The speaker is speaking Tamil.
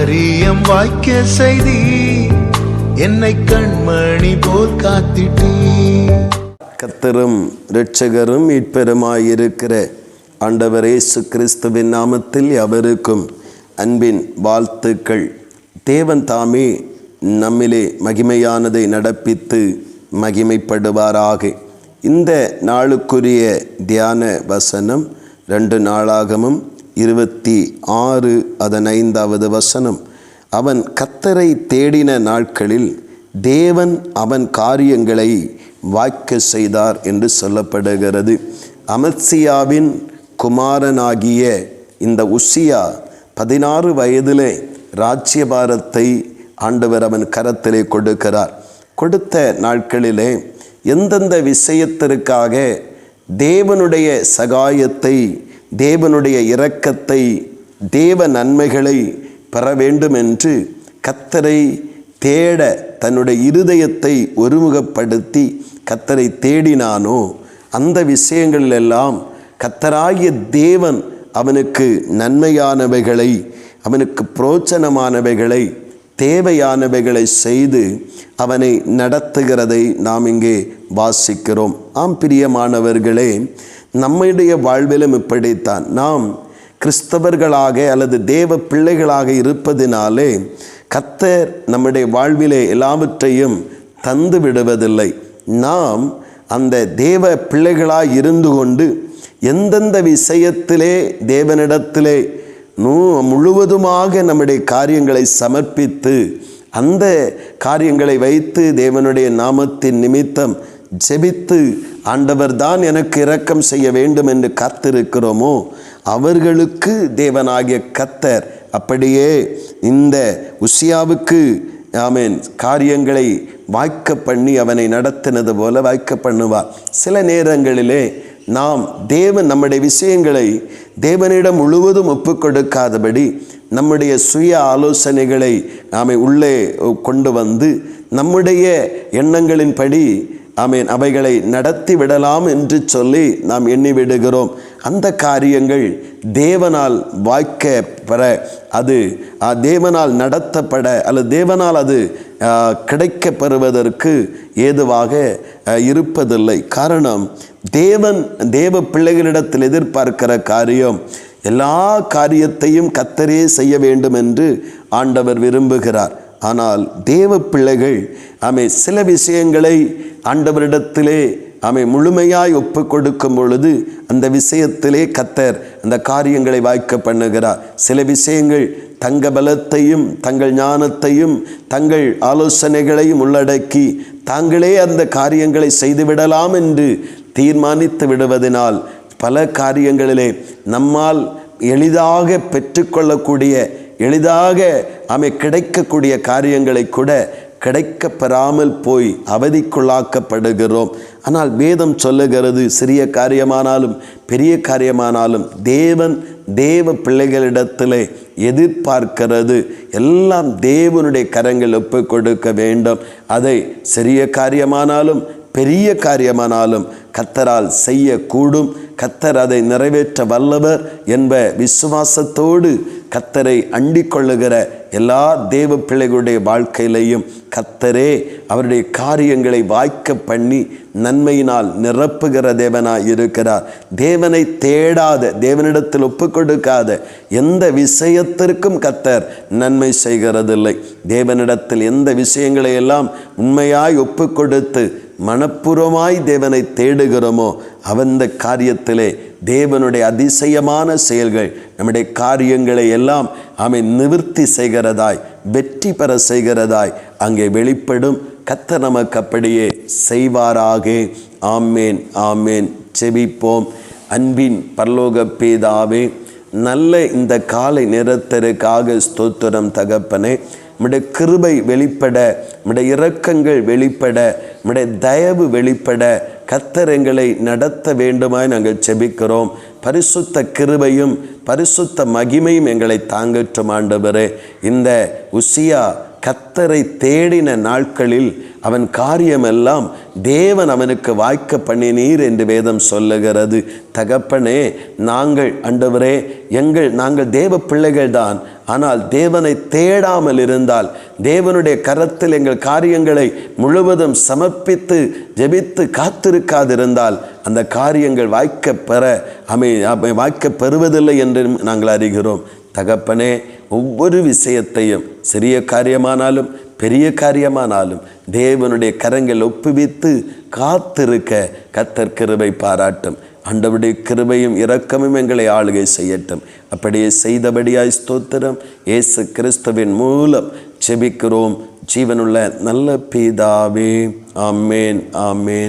மரியம் வாக்கிய செய்தி. என்னை கண்மணி போல் காத்திட்டீ. கத்தரும் இரட்சகரும் மீட்பெருமாயிருக்கிற ஆண்டவர் இயேசு கிறிஸ்துவின் நாமத்தில் அவருக்கும் அன்பின் வாழ்த்துக்கள். தேவன் தாமே நம்மிலே மகிமையானதை நடப்பித்து மகிமைப்படுவாராக. இந்த நாளுக்குரிய தியான வசனம் ரெண்டு நாளாகவும் இருபத்தி ஆறு அதன் ஐந்தாவது வசனம். அவன் கத்தரை தேடின நாட்களில் தேவன் அவன் காரியங்களை வாய்க்க செய்தார் என்று சொல்லப்படுகிறது. அமத்சியாவின் குமாரனாகிய இந்த உசியா பதினாறு வயதிலே ராஜ்யபாரத்தை ஆண்டவர் அவன் கரத்திலே கொடுக்கிறார். கொடுத்த நாட்களிலே எந்தெந்த விஷயத்திற்காக தேவனுடைய சகாயத்தை தேவனுடைய இரக்கத்தை தேவ நன்மைகளை பெற வேண்டும் என்று கத்தரை தேட தன்னுடைய இருதயத்தை ஒருமுகப்படுத்தி கத்தரை தேடினானோ அந்த விஷயங்களிலெல்லாம் கத்தராகிய தேவன் அவனுக்கு நன்மையானவைகளை அவனுக்கு புரோச்சனமானவைகளை தேவையானவைகளை செய்து அவனை நடத்துகிறதை நாம் இங்கே வாசிக்கிறோம். ஆம் பிரியமானவர்களே நம்முடைய வாழ்விலும் இப்படித்தான். நாம் கிறிஸ்தவர்களாக அல்லது தேவ பிள்ளைகளாக இருப்பதினாலே கத்தர் நம்முடைய வாழ்விலே எல்லாவற்றையும் தந்து விடுவதில்லை. நாம் அந்த தேவ பிள்ளைகளாக இருந்து கொண்டு எந்தெந்த விஷயத்திலே தேவனிடத்திலே நூ முழுவதுமாக நம்முடைய காரியங்களை சமர்ப்பித்து அந்த காரியங்களை வைத்து தேவனுடைய நாமத்தின் நிமித்தம் ஜெபித்து ஆண்டவர் தான் எனக்கு இரக்கம் செய்ய வேண்டும் என்று காத்திருக்கிறோமோ? அவர்களுக்கு தேவனாகிய கத்தர் அப்படியே இந்த உசியாவுக்கு ஆமேன் காரியங்களை வாய்க்க பண்ணி அவனை நடத்தினது போல வாய்க்க பண்ணுவார். சில நேரங்களிலே நாம் தேவன் நம்முடைய விஷயங்களை தேவனிடம் முழுவதும் ஒப்பு கொடுக்காதபடி நம்முடைய சுய ஆலோசனைகளை நாம் உள்ளே கொண்டு வந்து நம்முடைய எண்ணங்களின்படி ஆமீன். அவைகளை நடத்தி விடலாம் என்று சொல்லி நாம் எண்ணி விடுகிறோம். அந்த காரியங்கள் தேவனால் வாய்க்க பெற அது தேவனால் நடத்தப்பட அல்லது தேவனால் அது கிடைக்கப்பெறுவதற்கு பெறுவதற்கு ஏதுவாக இருப்பதில்லை. காரணம் தேவன் தேவ பிள்ளைகளிடத்தில் எதிர்பார்க்கிற காரியம் எல்லா காரியத்தையும் கத்தரே செய்ய வேண்டும் என்று ஆண்டவர் விரும்புகிறார். ஆனால் தேவ பிள்ளைகள் ஆமை சில விஷயங்களை ஆண்டவரிடத்திலே அவை முழுமையாய் ஒப்பு கொடுக்கும் பொழுது அந்த விஷயத்திலே கத்தர் அந்த காரியங்களை வாய்க்க பண்ணுகிறார். சில விஷயங்கள் தங்க பலத்தையும் தங்கள் ஞானத்தையும் தங்கள் ஆலோசனைகளையும் உள்ளடக்கி தாங்களே அந்த காரியங்களை செய்துவிடலாம் என்று தீர்மானித்து விடுவதனால் பல காரியங்களிலே நம்மால் எளிதாக பெற்றுக்கொள்ளக்கூடிய எளிதாக ஆமை கிடைக்கக்கூடிய காரியங்களை கூட கிடைக்கப் பெறாமல் போய் அவதிக்குள்ளாக்கப்படுகிறோம். ஆனால் வேதம் சொல்லுகிறது சிறிய காரியமானாலும் பெரிய காரியமானாலும் தேவன் தேவ பிள்ளைகளிடத்தில் எதிர்பார்க்கிறது. எல்லாம் தேவனுடைய கரங்கள் ஒப்பு கொடுக்க வேண்டும். அதை சிறிய காரியமானாலும் பெரிய காரியமானாலும் கத்தரால் செய்யக்கூடும். கத்தர் அதை நிறைவேற்ற வல்லவர் என்ப விசுவாசத்தோடு கத்தரை அண்டிக் கொள்ளுகிற எல்லா தேவ பிள்ளைகளுடைய வாழ்க்கையிலையும் கத்தரே அவருடைய காரியங்களை வாய்க்க பண்ணி நன்மையினால் நிரப்புகிற தேவனாய் இருக்கிறார். தேவனை தேடாத தேவனிடத்தில் ஒப்பு கொடுக்காத எந்த விஷயத்திற்கும் கத்தர் நன்மை செய்கிறதில்லை. தேவனிடத்தில் எந்த விஷயங்களை எல்லாம் உண்மையாய் ஒப்பு கொடுத்து மனப்பூர்வமாய் தேவனை தேடுகிறோமோ அவந்த காரியத்திலே தேவனுடைய அதிசயமான செயல்கள் நம்முடைய காரியங்களை எல்லாம் அவன் நிவர்த்தி செய்கிறதாய் வெற்றி பெற செய்கிறதாய் அங்கே வெளிப்படும் கத்த நமக்கு அப்படியே செய்வாராக. ஆமேன் ஆமேன். செபிப்போம் அன்பின் பரலோக பேதாவே நல்ல இந்த காலை நிறத்தருக்காக ஸ்தோத்திரம் தகப்பனே. நம்முடைய கிருபை வெளிப்பட நம்முடைய இரக்கங்கள் வெளிப்பட உடைய தயவு வெளிப்பட கத்தர் எங்களை நடத்த வேண்டுமாய் நாங்கள் செபிக்கிறோம். பரிசுத்த கிருபையும் பரிசுத்த மகிமையும் எங்களை தாங்கற்றும் ஆண்டவரே. இந்த உசியா கத்தரை தேடின நாட்களில் அவன் காரியமெல்லாம் தேவன் அவனுக்கு வாய்க்க பண்ணினீர் என்று வேதம் சொல்லுகிறது. தகப்பனே நாங்கள் அண்டவரே எங்கள் நாங்கள் தேவ பிள்ளைகள் தான் ஆனால் தேவனை தேடாமல் இருந்தால் தேவனுடைய கரத்தில் எங்கள் காரியங்களை முழுவதும் சமர்ப்பித்து ஜெபித்து காத்திருக்காதிருந்தால் அந்த காரியங்கள் வாய்க்க பெற அமை அமை வாய்க்க பெறுவதில்லை என்று நாங்கள் அறிகிறோம். தகப்பனே ஒவ்வொரு விஷயத்தையும் சிறிய காரியமானாலும் பெரிய காரியமானாலும் தேவனுடைய கரங்கள் ஒப்புவித்து காத்திருக்க கத்தற்கிருவை பாராட்டும். ஆண்டவருடைய கிருபையும் இரக்கமும் எங்களை ஆளுகை செய்யட்டும். அப்படியே செய்தபடியாய் ஸ்தோத்திரம். இயேசு கிறிஸ்துவின் மூலம் செபிக்கிறோம் ஜீவனுள்ள நல்ல பீதாவே. ஆமேன் ஆமேன்.